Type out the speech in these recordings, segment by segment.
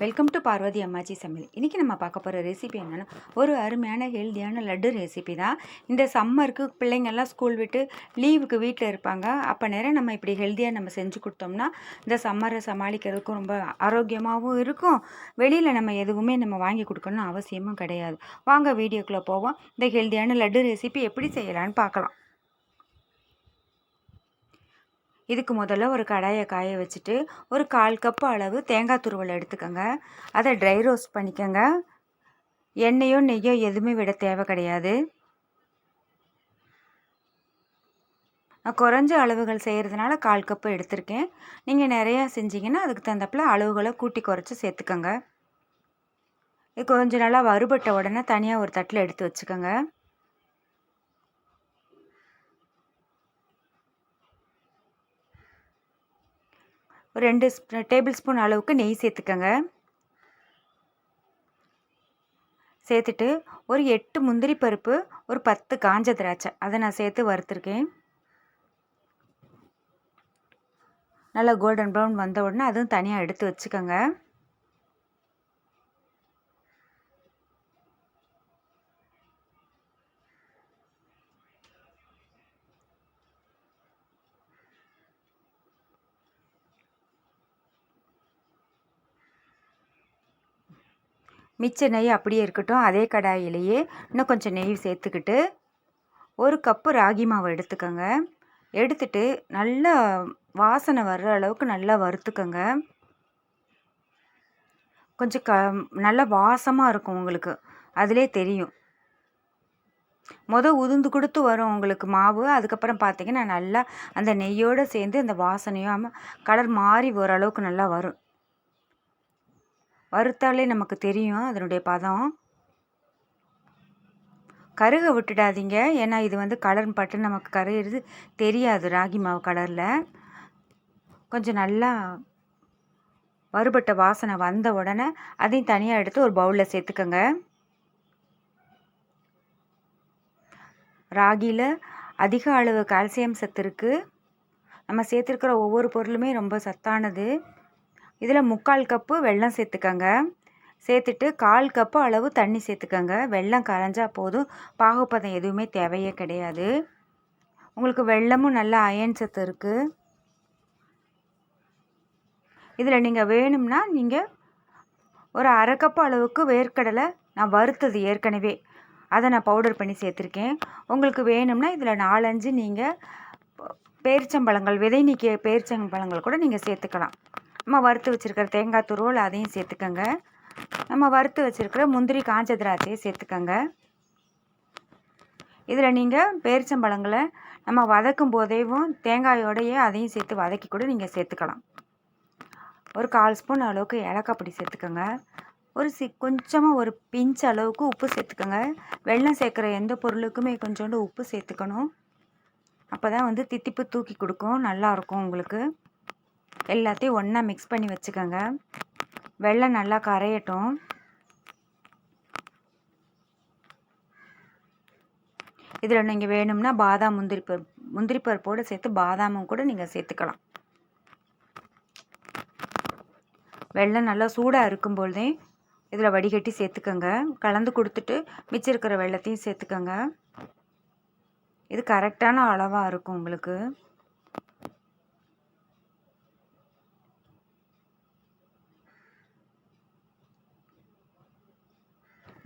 Welcome to Parvati அம்மாச்சி சமையல் இன்றைக்கி நம்ம பார்க்க போகிற ரெசிபி என்னென்னா ஒரு அருமையான ஹெல்த்தியான லட்டு ரெசிபி தான். இந்த சம்மருக்கு பிள்ளைங்கள்லாம் ஸ்கூல் விட்டு லீவுக்கு வீட்டில் இருப்பாங்க. அப்போ நேரம் நம்ம இப்படி ஹெல்த்தியாக நம்ம செஞ்சு கொடுத்தோம்னா இந்த சம்மரை சமாளிக்கிறதுக்கும் ரொம்ப ஆரோக்கியமாகவும் இருக்கும். வெளியில் நம்ம எதுவுமே நம்ம வாங்கி கொடுக்கணும்னு அவசியமும் கிடையாது. வாங்க வீடியோக்குள்ளே போவோம். இந்த ஹெல்த்தியான லட்டு ரெசிபி எப்படி செய்யலான்னு பார்க்கலாம். இதுக்கு முதல்ல ஒரு கடாயை காய வச்சுட்டு ஒரு கால் கப்பு அளவு தேங்காய் துருவல் எடுத்துக்கோங்க. அதை ட்ரை ரோஸ்ட் பண்ணிக்கோங்க. எண்ணெயோ நெய்யோ எதுவுமே விட தேவை கிடையாது. நான் குறைஞ்ச அளவுகள் செய்கிறதுனால கால் கப்பு எடுத்திருக்கேன். நீங்கள் நிறையா செஞ்சீங்கன்னா அதுக்கு தகுந்தப்பில் அளவுகளை கூட்டி குறைச்சி சேர்த்துக்கோங்க. இது கொஞ்சம் நல்லா வறுபட்ட உடனே தனியாக ஒரு தட்டில் எடுத்து வச்சுக்கோங்க. ஒரு ரெண்டு டேபிள் ஸ்பூன் அளவுக்கு நெய் சேர்த்துக்கோங்க. சேர்த்துட்டு ஒரு எட்டு முந்திரி பருப்பு ஒரு பத்து காஞ்ச திராட்சை. அதை நான் சேர்த்து வறுத்துருக்கேன். நல்லா கோல்டன் ப்ரௌன் வந்த உடனே அதுவும் தனியாக எடுத்து வச்சுக்கோங்க. மிச்ச நெய் அப்படியே இருக்கட்டும். அதே கடாயிலேயே இன்னும் கொஞ்சம் நெய் சேர்த்துக்கிட்டு ஒரு கப்பு ராகி மாவு எடுத்துக்கோங்க. எடுத்துட்டு நல்லா வாசனை வர்ற அளவுக்கு நல்லா வறுத்துக்கோங்க. கொஞ்சம் க நல்லா வாசமாக இருக்கும் உங்களுக்கு. அதிலே தெரியும். மொதல் உதுந்து கொடுத்து வரும் உங்களுக்கு மாவு. அதுக்கப்புறம் பார்த்தீங்கன்னா நல்லா அந்த நெய்யோடு சேர்ந்து அந்த வாசனையும் கலர் மாறி ஓரளவுக்கு நல்லா வரும். வறுத்தாலே நமக்கு தெரியும் அதனுடைய பதம். கருக விட்டுடாதீங்க. ஏன்னா இது வந்து கலர் பட்டு நமக்கு கருகிறது தெரியாது ராகி மாவு கலரில். கொஞ்சம் நல்லா வறுபட்ட வாசனை வந்த உடனே அதையும் தனியாக எடுத்து ஒரு பவுலில் சேர்த்துக்கோங்க. ராகியில் அதிக அளவு கால்சியம் சத்து இருக்குது நம்ம சேர்த்துருக்கிற ஒவ்வொரு பொருளுமே ரொம்ப சத்தானது. இதில் முக்கால் கப்பு வெல்லம் சேர்த்துக்கங்க. சேர்த்துட்டு கால் கப்பு அளவு தண்ணி சேர்த்துக்கங்க. வெல்லம் கரைஞ்சால் போதும். பாகுப்பதம் எதுவுமே தேவையே கிடையாது. உங்களுக்கு வெள்ளமும் நல்ல அயன் சத்து இருக்குது இதில் நீங்கள் வேணும்னா நீங்கள் ஒரு அரை கப்பு அளவுக்கு வேர்க்கடலை நான் வறுத்தது ஏற்கனவே. அதை நான் பவுடர் பண்ணி சேர்த்துருக்கேன். உங்களுக்கு வேணும்னா இதில் நாலஞ்சு நீங்கள் பேரிச்சம்பழங்கள் விதை நீக்கிய பேரிச்சம்பழங்கள் கூட நீங்கள் சேர்த்துக்கலாம். நம்ம வறுத்து வச்சுருக்கிற தேங்காய் துருவல் அதையும் சேர்த்துக்கோங்க. நம்ம வறுத்து வச்சுருக்கிற முந்திரி காஞ்ச திராட்சையை சேர்த்துக்கோங்க. இதில் நீங்கள் பேரிச்சம்பழங்களை நம்ம வதக்கும் போதேவும் தேங்காயோடையே அதையும் சேர்த்து வதக்கி கூட நீங்கள் சேர்த்துக்கலாம். ஒரு கால் ஸ்பூன் அளவுக்கு ஏலக்காய் பொடி சேர்த்துக்கோங்க. ஒரு சி கொஞ்சமாக ஒரு பிஞ்ச் அளவுக்கு உப்பு சேர்த்துக்கோங்க. வெள்ளம் சேர்க்குற எந்த பொருளுக்குமே கொஞ்சோண்டு உப்பு சேர்த்துக்கணும். அப்போ தான் வந்து தித்திப்பு தூக்கி கொடுக்கும். நல்லாயிருக்கும் உங்களுக்கு. எல்லாத்தையும் ஒன்றா மிக்ஸ் பண்ணி வச்சுக்கோங்க. வெள்ளம் நல்லா கரையட்டும். இதில் நீங்கள் வேணும்னா பாதாம் முந்திரி பருப்பு முந்திரி பருப்போடு சேர்த்து பாதாமும் கூட நீங்கள் சேர்த்துக்கலாம். வெள்ளம் நல்லா சூடாக இருக்கும்பொழுதே இதில் வடிகட்டி சேர்த்துக்கோங்க. கலந்து கொடுத்துட்டு மிச்சம் இருக்கிற வெள்ளத்தையும் சேர்த்துக்கோங்க. இது கரெக்டான அளவாக இருக்கும் உங்களுக்கு.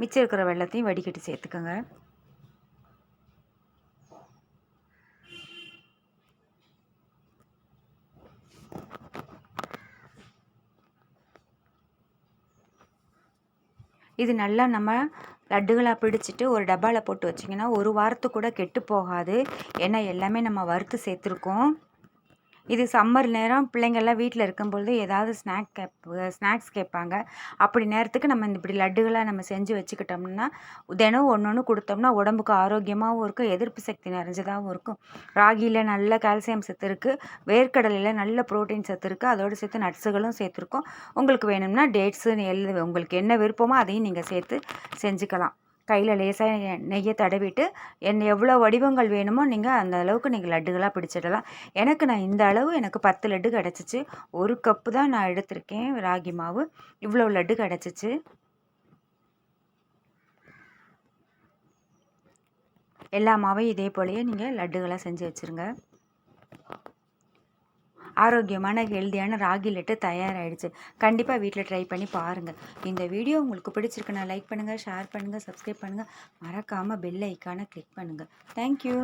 மிச்சம் இருக்கிற வெள்ளத்தையும் வடிகட்டி சேர்த்துக்கோங்க. இது நல்லா நம்ம லட்டுகளாக பிடிச்சிட்டு ஒரு டப்பாவில் போட்டு வச்சிங்கன்னா ஒரு வாரத்துக்கு கூட கெட்டு போகாது. ஏன்னா எல்லாமே நம்ம வறுத்து சேர்த்துருக்கோம். இது சம்மர் நேரம் பிள்ளைங்கள்லாம் வீட்டில் இருக்கும்பொழுது ஏதாவது ஸ்நாக் கேப் ஸ்நாக்ஸ் கேட்பாங்க. அப்படி நேரத்துக்கு நம்ம இந்த இப்படி லட்டுகளாக நம்ம செஞ்சு வச்சுக்கிட்டோம்னா தினம் ஒன்று ஒன்று கொடுத்தோம்னா உடம்புக்கு ஆரோக்கியமாகவும் இருக்கும் எதிர்ப்பு சக்தி நிறைஞ்சதாகவும் இருக்கும். ராகியில் நல்ல கால்சியம் சத்து இருக்குது வேர்க்கடலையில் நல்ல ப்ரோட்டீன் சத்து இருக்குது அதோடு சேர்த்து நட்ஸுகளும் சேர்த்துருக்கோம். உங்களுக்கு வேணும்னா டேட்ஸு எல் உங்களுக்கு என்ன விருப்பமோ அதையும் நீங்கள் சேர்த்து செஞ்சுக்கலாம். கையில் லேசாக நெய்யை தடவிட்டு என் எவ்வளோ வடிவங்கள் வேணுமோ நீங்கள் அந்த அளவுக்கு நீங்கள் லட்டுகளாக பிடிச்சிடலாம். எனக்கு நான் இந்த அளவு எனக்கு பத்து லட்டு கிடச்சிச்சு. ஒரு கப்பு தான் நான் எடுத்திருக்கேன் ராகி மாவு. இவ்வளோ லட்டு கிடச்சிச்சு. எல்லா மாவையும் இதே போலயே நீங்கள் லட்டுகளாக செஞ்சு வச்சுருங்க. ஆரோக்கியமான ஹெல்த்தியான ராகி லட்டு தயாராகிடுச்சு கண்டிப்பாக வீட்டில் ட்ரை பண்ணி பாருங்கள் இந்த வீடியோ உங்களுக்கு பிடிச்சிருக்குன்னா லைக் பண்ணுங்கள் ஷேர் பண்ணுங்கள் சப்ஸ்கிரைப் பண்ணுங்கள் மறக்காமல் பெல் ஐக்கானை கிளிக் பண்ணுங்கள் தேங்க்யூ